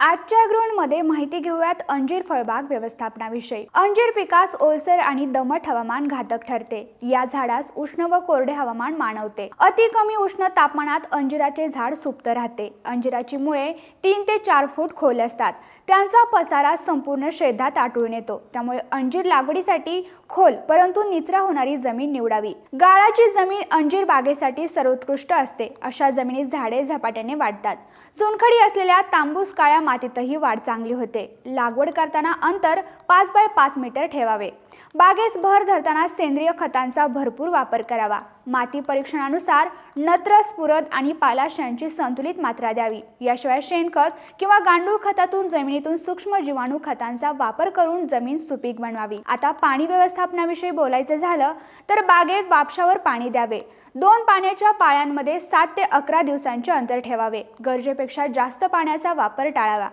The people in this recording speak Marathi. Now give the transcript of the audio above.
आजच्या ग्रोनमध्ये माहिती घेऊयात अंजीर फळबाग व्यवस्थापनाविषयी. अंजीर पिकास ओलसर आणि दमट हवामान घातक ठरते. या झाडास उष्ण व कोरडे हवामान मानवते. अति कमी उष्ण तापमानात अंजिराचे झाड सुप्त राहते. अंजिराची मुळे तीन ते चार फूट खोल असतात. त्यांचा पसारा संपूर्ण शेतात आटळून येतो. त्यामुळे अंजीर लागवडीसाठी खोल परंतु निचरा होणारी जमीन निवडावी. गाळाची जमीन अंजीर बागेसाठी सर्वोत्कृष्ट असते. अशा जमिनीत झाडे झपाट्याने वाढतात. चुनखडी असलेल्या तांबूस काळ्या मातीतही वाढ चांगली होते. लागवड करताना अंतर पाच बाय पाच मीटर ठेवावे. बागेस भर धरताना सेंद्रिय खतांचा भरपूर वापर करावा. माती परीक्षणानुसार नत्र स्फुरद आणि पालाश यांची संतुलित मात्रा द्यावी. याशिवाय शेणखत किंवा गांडूळ खतातून जमिनीतून सूक्ष्म जीवाणू खतांचा वापर करून जमीन सुपीक बनवावी. आता पाणी व्यवस्थापनाविषयी बोलायचं झालं तर बागेत वापशावर पाणी द्यावे. दोन पाण्याच्या पाळ्यांमध्ये सात ते अकरा दिवसांचे अंतर ठेवावे. गरजेपेक्षा जास्त पाण्याचा वापर टाळावा.